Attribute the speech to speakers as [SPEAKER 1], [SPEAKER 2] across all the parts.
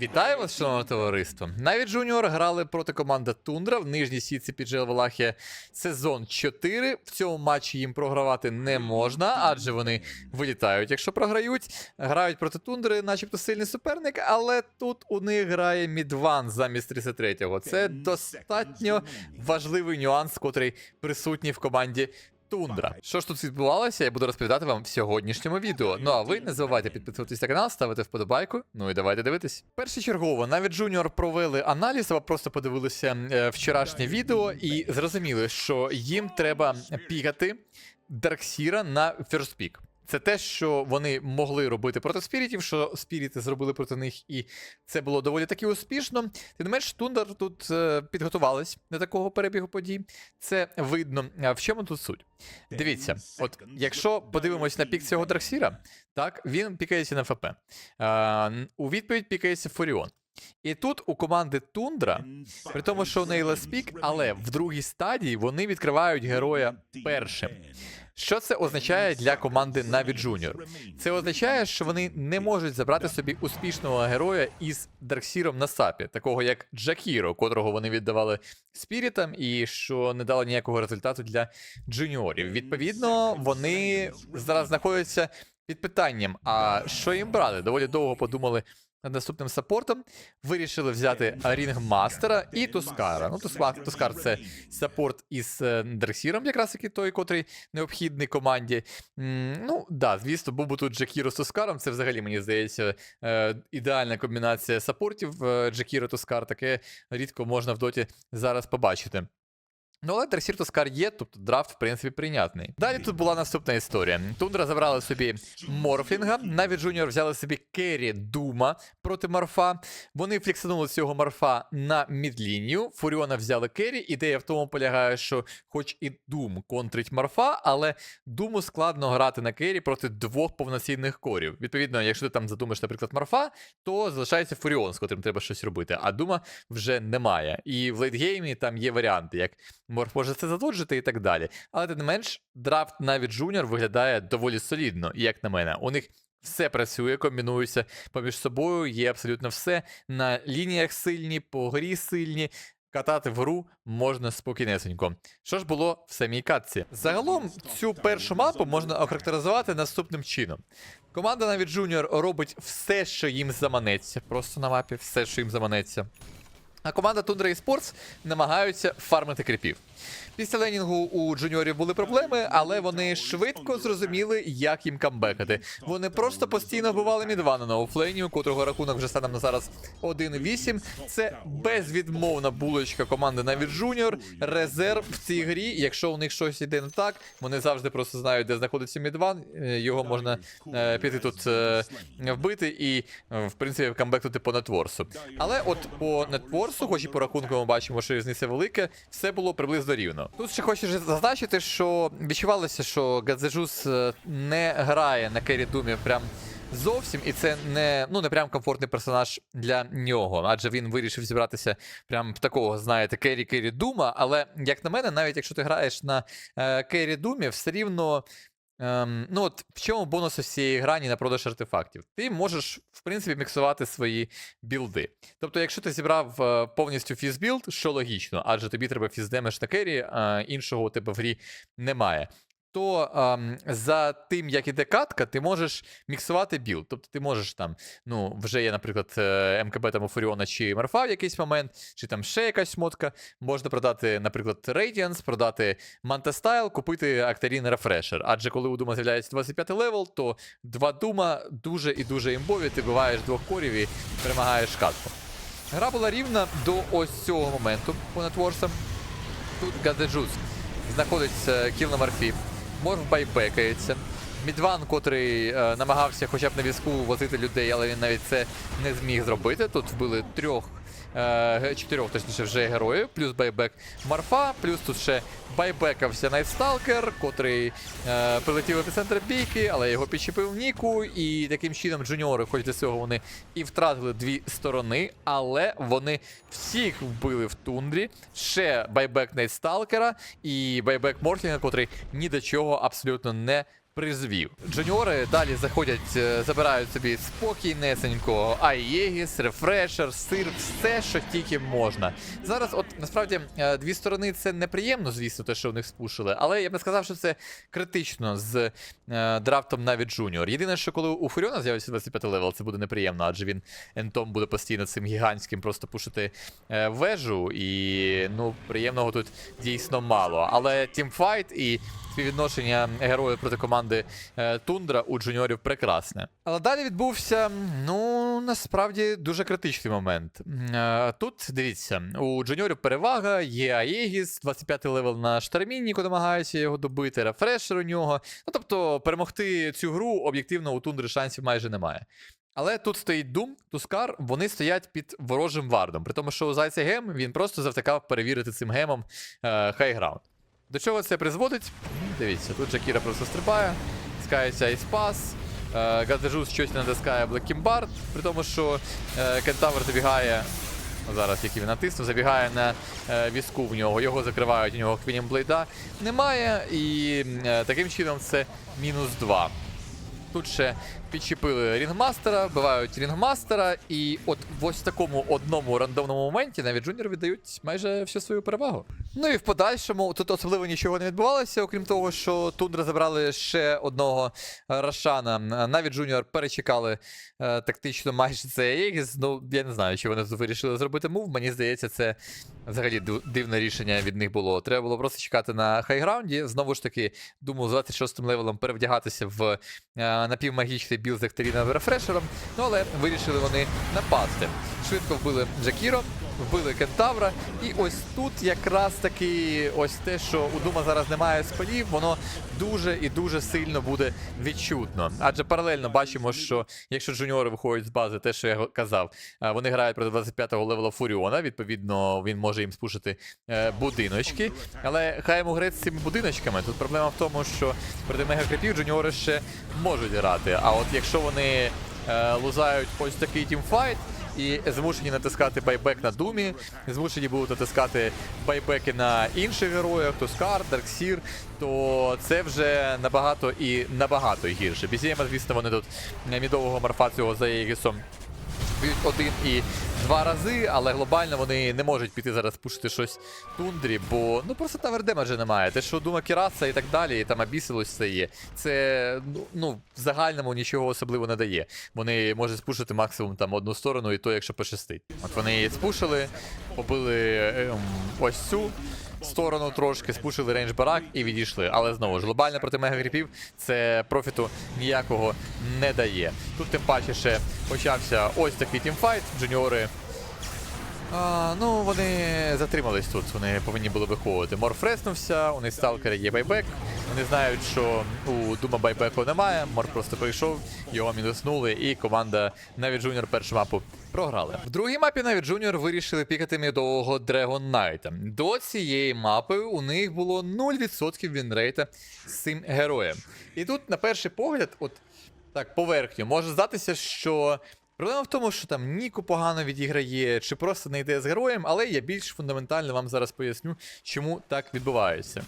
[SPEAKER 1] Вітаю вас, шановне товариство. Навіть Джуніор грали проти команди Тундра в нижній сітці під Валахія сезон 4. В цьому матчі їм програвати не можна, адже вони вилітають, якщо програють. Грають проти Тундри, начебто сильний суперник, але тут у них грає Мідван замість 33-го. Це достатньо важливий нюанс, котрий присутній в команді Тундра. Що ж тут відбувалося, я буду розповідати вам в сьогоднішньому відео. Ну а ви не забувайте підписуватися на канал, ставити вподобайку. Ну і давайте дивитись. Першочергово, навіть Junior провели аналіз, або просто подивилися е, вчорашнє відео і зрозуміли, що їм треба пікати Дарксіра на ферстпік. Це те, що вони могли робити проти спірітів, що спіріти зробили проти них, і це було доволі таки успішно. Тим не менш, Тундер тут е, підготувались до такого перебігу подій. Це видно. А в чому тут суть? Дивіться, от якщо подивимось на пік цього Драксіра, так, він пікається на ФП. Н- у відповідь пікається Фуріон. І тут у команди Тундра, при тому, що у неї леспік, але в другій стадії вони відкривають героя першим. Що це означає для команди Na'Vi Junior? Це означає, що вони не можуть забрати собі успішного героя із Дарксіром на сапі, такого як Джакіро, котрого вони віддавали спірітам, і що не дало ніякого результату для джуніорів. Відповідно, вони зараз знаходяться під питанням: а що їм брати? Доволі довго подумали. Над наступним саппортом вирішили взяти Рінгмастера і Тускара. Ну, Туска- Тускар це саппорт із е, Дрексіром, якраз таки той, котрий необхідний команді. Ну, да, звісно, був би тут Джакіро з Тускаром. Це взагалі, мені здається, е, ідеальна комбінація саппортів е, Джакіро Тускар. Таке рідко можна в доті зараз побачити. Ну, але Дрексір Тускар є, тобто драфт, в принципі, прийнятний. Далі тут була наступна історія. Тундра забрали собі Морфлінга, навіть Джуніор взяли собі Керрі Дума проти Марфа. Вони фіксанули цього Марфа на мідлінію. Фуріона взяли Керрі. Ідея в тому полягає, що хоч і Дум контрить Марфа, але Думу складно грати на Керрі проти двох повноцінних корів. Відповідно, якщо ти там задумаєш, наприклад, Марфа, то залишається Фуріон, з котрим треба щось робити, а Дума вже немає. І в лейтгеймі там є варіанти, як Морф може це задоджити і так далі. Але тим не менш, драфт навіть Junior виглядає доволі солідно, як на мене. У них все працює, комбінується поміж собою, є абсолютно все. На лініях сильні, по грі сильні. Катати в гру можна спокійнесенько. Що ж було в самій катці? Загалом цю першу мапу можна охарактеризувати наступним чином. Команда навіть Junior робить все, що їм заманеться. Просто на мапі все, що їм заманеться. А команда Tundra Esports намагаються фармити кріпів. Після ленінгу у джуніорів були проблеми, але вони швидко зрозуміли, як їм камбекати. Вони просто постійно вбивали Мідвана на офлейні, у котрого рахунок вже станом на зараз 1-8. Це безвідмовна булочка команди навіть Junior. Резерв в цій грі. Якщо у них щось йде не так, вони завжди просто знають, де знаходиться Мідван. е, Його можна е, піти тут е, вбити і, е, в принципі, камбекнути по нетворсу. Але от по нетворсу, хоч і по рахунку ми бачимо, що різниця велика, все було приблизно рівно. Тут ще хочу зазначити, що відчувалося, що Гадзежус е, не грає на кері Думі прям. Зовсім, і це не ну не прям комфортний персонаж для нього, адже він вирішив зібратися прям в такого, знаєте, кері-кері Дума. Але як на мене, навіть якщо ти граєш на е, кері Думі, все рівно Ем, ну от в чому бонус із цієї грані на продаж артефактів? Ти можеш, в принципі, міксувати свої білди. Тобто, якщо ти зібрав е, повністю фізбілд, що логічно, адже тобі треба фіздемеш на керрі, а іншого у тебе в грі немає. То ем, за тим, як іде катка, ти можеш міксувати білд. Тобто ти можеш там, ну, вже є, наприклад, е, МКБ там у Фуріона чи Мерфа в якийсь момент, чи там ще якась мотка. Можна продати, наприклад, Radiance, продати Мантестайл, купити Актарін Refresher. Адже коли у Дума з'являється 25 левел, то два Дума дуже і дуже імбові, ти биваєш двох корів і перемагаєш катку. Гра була рівна до ось цього моменту по нетворсам. Тут Гадеджус знаходиться кіл на Марфі. Морф байбекається. Мідван, котрий е, намагався хоча б на візку возити людей, але він навіть це не зміг зробити. Тут вбили трьох, чотирьох, точніше, вже героїв, плюс байбек Марфа, плюс тут ще байбекався Найтсталкер, котрий е, прилетів в епіцентр бійки, але його підчепив Ніку. І таким чином джуніори, хоч до цього вони і втратили дві сторони, але вони всіх вбили в тундрі. Ще байбек Найтсталкера і байбек Мортлінга, котрий ні до чого абсолютно не призвів. Джуніори далі заходять, е, забирають собі спокійнесенько, Айєгіс, рефрешер, сир, все, що тільки можна. Зараз, от насправді, е, дві сторони це неприємно, звісно, те, що в них спушили, але я б не сказав, що це критично з е, драфтом навіть Джуніор. Єдине, що коли у Фуріона з'явиться 25 левел, це буде неприємно, адже він ентом буде постійно цим гігантським просто пушити вежу, і ну, приємного тут дійсно мало. Але тімфайт і співвідношення героїв проти команди е, Тундра у джуніорів прекрасне. Але далі відбувся, ну, насправді дуже критичний момент. Е, Тут дивіться, у джуніорів перевага, є Аєгіс, 25 левел на штармінніку, намагається його добити, рефрешер у нього. Ну тобто перемогти цю гру об'єктивно у тундри шансів майже немає. Але тут стоїть Дум, Тускар, вони стоять під ворожим вардом. При тому, що у Зайця гем він просто завтикав перевірити цим гемом е, хайграунд. До чого це призводить? Дивіться, тут Джакіра просто стрибає, скається Айспас, е, Гадежус щось натискає Блекімбард, при тому, що е, Кентавр забігає. ну, Зараз, який він натиснув, забігає на е, візку в нього, його закривають, у нього Квінім Блейда немає, і е, таким чином це мінус 2. Тут ще підчепили рінгмастера, вбивають рінгмастера, і от в ось такому одному рандомному моменті навіть джуніори віддають майже всю свою перевагу. Ну і в подальшому тут особливо нічого не відбувалося, окрім того, що Тундра забрали ще одного е, Рошана. Навіть джуніор перечекали е, тактично майже це Єгіс. Ну, я не знаю, чи вони вирішили зробити мув. Мені здається, це взагалі дивне рішення від них було. Треба було просто чекати на хайграунді. Знову ж таки, думав, з 26-м левелом перевдягатися в е, напівмагічний білд з Ектаріновим рефрешером. Ну але вирішили вони напасти. Швидко вбили Джакіро, вбили Кентавра. І ось тут якраз таки ось те, що у Дума зараз немає спалів, воно дуже і дуже сильно буде відчутно. Адже паралельно бачимо, що якщо джуніори виходять з бази, те, що я казав, е, вони грають проти 25-го левела Фуріона. Відповідно, він може їм спушити е, будиночки. Але хай йому грець з цими будиночками. Тут проблема в тому, що проти мегакрипів джуніори ще можуть грати. А от якщо вони е, лузають ось такий тімфайт. І змушені натискати байбек на Думі, змушені будуть натискати байбеки на інших героях, то Скар, Дарксір, то це вже набагато і набагато гірше. Бізієма, звісно, вони тут е, мідового морфа цього за Єгісом б'ють один і два рази, але глобально вони не можуть піти зараз пушити щось тундрі, бо ну просто тавер демеджа немає. Те, що дума Кіраса і так далі, і там Абісилус це є. Це ну, ну в загальному нічого особливо не дає. Вони можуть спушити максимум там одну сторону, і то, якщо пощастить. От вони її спушили, побили ем, ось цю. Сторону трошки спушили рейндж барак і відійшли. Але знову ж глобально проти мегагріпів це профіту ніякого не дає. Тут тим паче ще почався ось такий тімфайт. Джуніори а, ну, вони затримались тут, вони повинні були виходити. Мор фреснувся, у них сталкери є байбек. Вони знають, що у Дума байбеку немає. Мор просто прийшов, його мінуснули, і команда навіть Junior першу мапу програли. В другій мапі навіть Junior вирішили пікати мідового Dragon Knight. До цієї мапи у них було 0% вінрейта з цим героєм. І тут, на перший погляд, от так, поверхню, може здатися, що Проблема в тому, що там Ніку погано відіграє, чи просто не йде з героєм, але я більш фундаментально вам зараз поясню, чому так відбувається.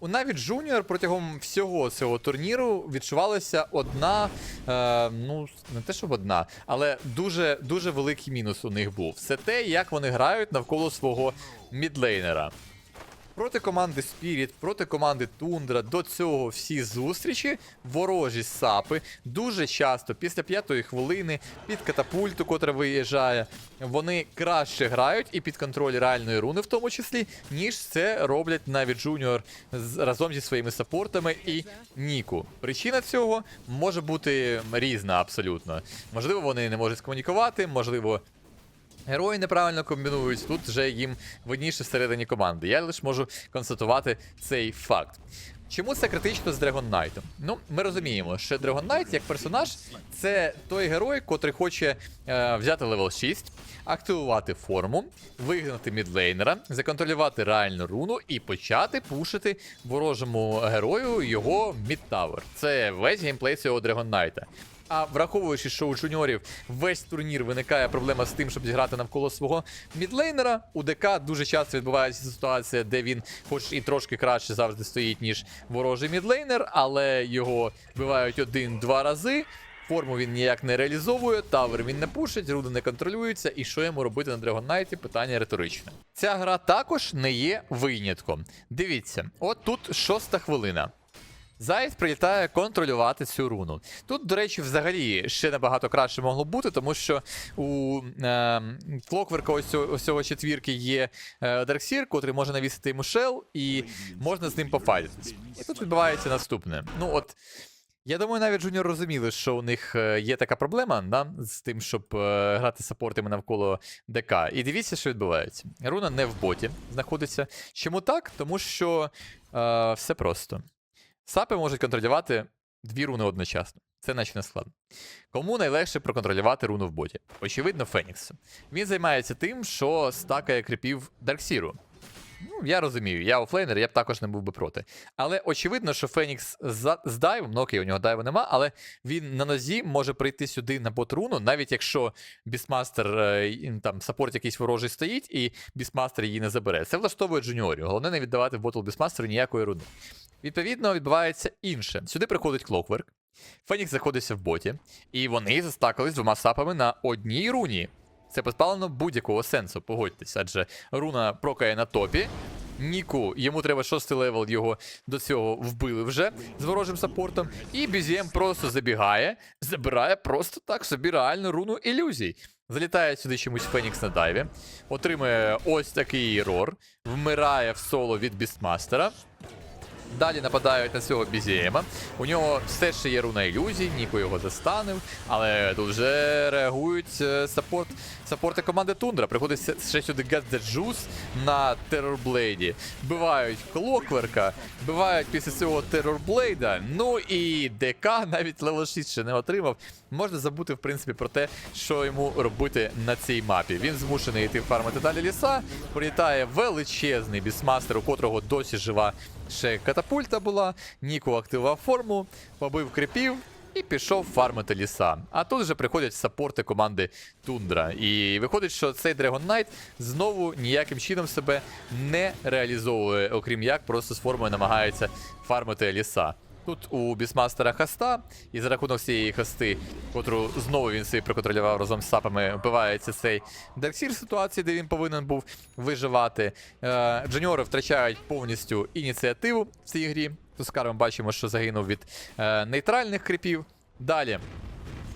[SPEAKER 1] У навіть Junior протягом всього цього турніру відчувалася одна, е, ну не те, щоб одна, але дуже дуже великий мінус у них був. Це те, як вони грають навколо свого мідлейнера. Проти команди Spirit, проти команди Тундра до цього всі зустрічі, ворожі сапи, дуже часто після п'ятої хвилини під катапульту, котра виїжджає, вони краще грають і під контроль реальної руни, в тому числі, ніж це роблять навіть Junior разом зі своїми саппортами і Ніку. Причина цього може бути різна абсолютно. Можливо, вони не можуть скомунікувати, можливо, Герої неправильно комбінують, тут вже їм видніше всередині команди. Я лише можу констатувати цей факт. Чому це критично з Dragon Knight? Ну, ми розуміємо, що Dragon Knight як персонаж це той герой, котрий хоче е, взяти левел 6, активувати форму, вигнати мідлейнера, законтролювати реальну руну і почати пушити ворожому герою його мідтавер. Це весь геймплей цього Dragon Knight. А враховуючи, що у джуніорів весь турнір виникає проблема з тим, щоб зіграти навколо свого мідлейнера, у ДК дуже часто відбувається ситуація, де він, хоч і трошки краще завжди стоїть, ніж ворожий мідлейнер, але його вбивають один-два рази. Форму він ніяк не реалізовує, тавер він не пушить, руди не контролюються, і що йому робити на Knight? Питання риторичне. Ця гра також не є винятком. Дивіться, от тут шоста хвилина. Заяць прилітає контролювати цю руну. Тут, до речі, взагалі ще набагато краще могло бути, тому що у е, Клокверка ось цього, четвірки є е, Дарксір, котрий може навісити йому шел, і можна з ним пофайтитись. І тут відбувається наступне. Ну от. Я думаю, навіть Джуніор розуміли, що у них е, є така проблема да, з тим, щоб е, грати саппортами навколо ДК. І дивіться, що відбувається. Руна не в боті знаходиться. Чому так? Тому що е, все просто. Сапи можуть контролювати дві руни одночасно. Це наче не складно. Кому найлегше проконтролювати руну в боті? Очевидно, Фенікс. Він займається тим, що стакає кріпів Дарксіру. Ну, я розумію, я офлейнер, я б також не був би проти. Але очевидно, що Фенікс за... з дайвом, ну окей, у нього дайву нема, але він на нозі може прийти сюди на бот-руну, навіть якщо Бісмастер е, там саппорт якийсь ворожий стоїть, і Бісмастер її не забере. Це влаштовує джуніорів. Головне не віддавати в ботл Бісмастеру ніякої руни. Відповідно, відбувається інше. Сюди приходить Клокверк. Фенікс знаходиться в боті, і вони застакались двома сапами на одній руні. Це позбавлено будь-якого сенсу, погодьтесь, адже руна прокає на топі. Ніку, йому треба шостий левел, його до цього вбили вже з ворожим саппортом. І BZM просто забігає, забирає просто так собі реальну руну ілюзій. Залітає сюди чомусь Фенікс на дайві, отримує ось такий рор, вмирає в соло від Бістмастера. Далі нападають на цього Бізієма. У нього все ще є руна ілюзій, Ніко його застанив, але тут вже реагують е, саппорт, саппорти команди Тундра. Приходить ще сюди Get на Терорблейді. Бивають Клокверка, бивають після цього Терорблейда. Ну і ДК навіть левел 6 ще не отримав. Можна забути, в принципі, про те, що йому робити на цій мапі. Він змушений йти фармити далі ліса. Прилітає величезний бісмастер, у котрого досі жива ще катапульта була. Ніку активував форму, побив крипів. І пішов фармити ліса. А тут вже приходять сапорти команди Тундра. І виходить, що цей Dragon Knight знову ніяким чином себе не реалізовує, окрім як просто з формою намагається фармити ліса. Тут у Бісмастера хаста, і за рахунок цієї хасти, котру знову він собі проконтролював разом з сапами, вбивається цей Дарксір ситуації, де він повинен був виживати. Е, Джуніори втрачають повністю ініціативу в цій грі. Тускар ми бачимо, що загинув від е, нейтральних кріпів. Далі.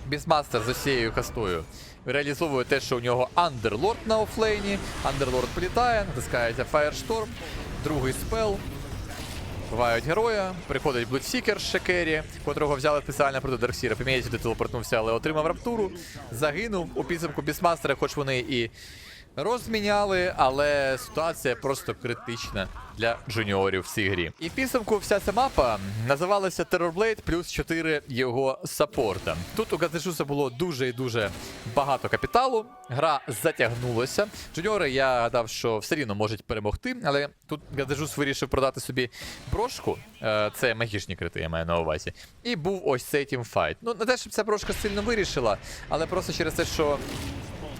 [SPEAKER 1] Бісмастер з усією хастою реалізовує те, що у нього Андерлорд на офлейні. Андерлорд політає, натискається Firestorm, другий спел. Бувають героя, приходить Блудсікер з Шекері, котрого взяли спеціально проти Дарксіра. Пім'єть сюди телепортнувся, але отримав раптуру. Загинув у підсумку Бісмастера, хоч вони і розміняли, але ситуація просто критична для джуніорів в цій грі. І в підсумку вся ця мапа називалася Terrorblade плюс 4 його саппорта. Тут у Газежуса було дуже і дуже багато капіталу. Гра затягнулася. Джуніори я гадав, що все рівно можуть перемогти, але тут Газежус вирішив продати собі брошку. Е, Це магічні крити, я маю на увазі. І був ось цей тімфайт. Ну, не те, щоб ця брошка сильно вирішила, але просто через те, що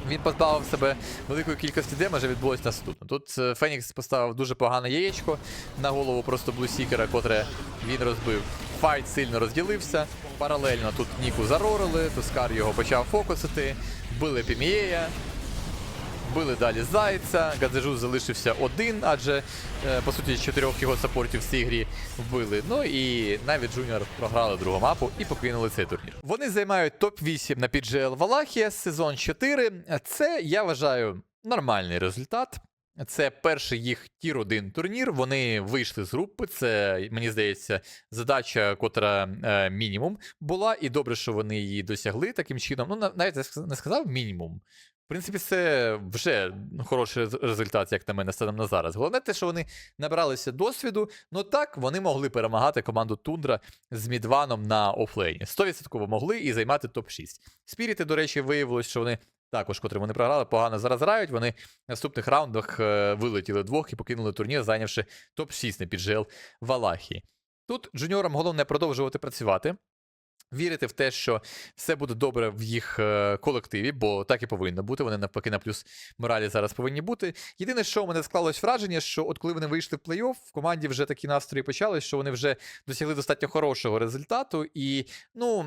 [SPEAKER 1] він позбавив себе великої кількості демеджа, відбулось наступно. Тут е, Фенікс поставив дуже погане яєчко на голову просто блусікера, котре він розбив. Файт сильно розділився. Паралельно тут Ніку зарорили, Тускар його почав фокусити, били Пімієя, били далі Зайця, Гадзежу залишився один, адже е, по суті чотирьох його саппортів в цій грі вбили. Ну і навіть Джуніор програли другу мапу і покинули цей турнір. Вони займають топ-8 на PGL Валахія сезон 4. Це я вважаю нормальний результат. Це перший їх тір 1 турнір. Вони вийшли з групи. Це, мені здається, задача, котра е, мінімум була, і добре, що вони її досягли таким чином. Ну, навіть не сказав мінімум. В принципі, це вже хороший результат, як на мене, станом на зараз. Головне те, що вони набралися досвіду. Ну так, вони могли перемагати команду Тундра з Мідваном на офлейні. 100% могли і займати топ-6. Спіріти, до речі, виявилось, що вони також, котрі вони програли, погано зараз грають. Вони в наступних раундах е, вилетіли двох і покинули турнір, зайнявши топ-6 на піджел Валахії. Тут джуніорам головне продовжувати працювати. Вірити в те, що все буде добре в їх е, колективі, бо так і повинно бути. Вони навпаки на плюс моралі зараз повинні бути. Єдине, що у мене склалось враження, що от коли вони вийшли в плей-офф, в команді вже такі настрої почали, що вони вже досягли достатньо хорошого результату. І, ну,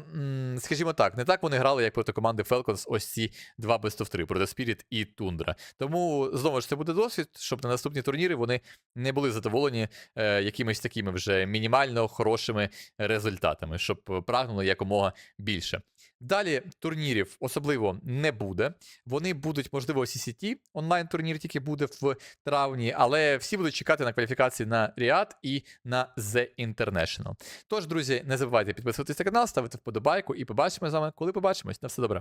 [SPEAKER 1] скажімо так, не так вони грали, як проти команди Falcons, ось ці два best of 3 проти Spirit і Тундра. Тому знову ж це буде досвід, щоб на наступні турніри вони не були задоволені е, якимись такими вже мінімально хорошими результатами, щоб е, прагнули якомога більше. Далі турнірів особливо не буде. Вони будуть, можливо, CCT, онлайн-турнір тільки буде в травні, але всі будуть чекати на кваліфікації на Ріад і на The International. Тож, друзі, не забувайте підписуватися на канал, ставити вподобайку і побачимо з вами, коли побачимось. На все добре.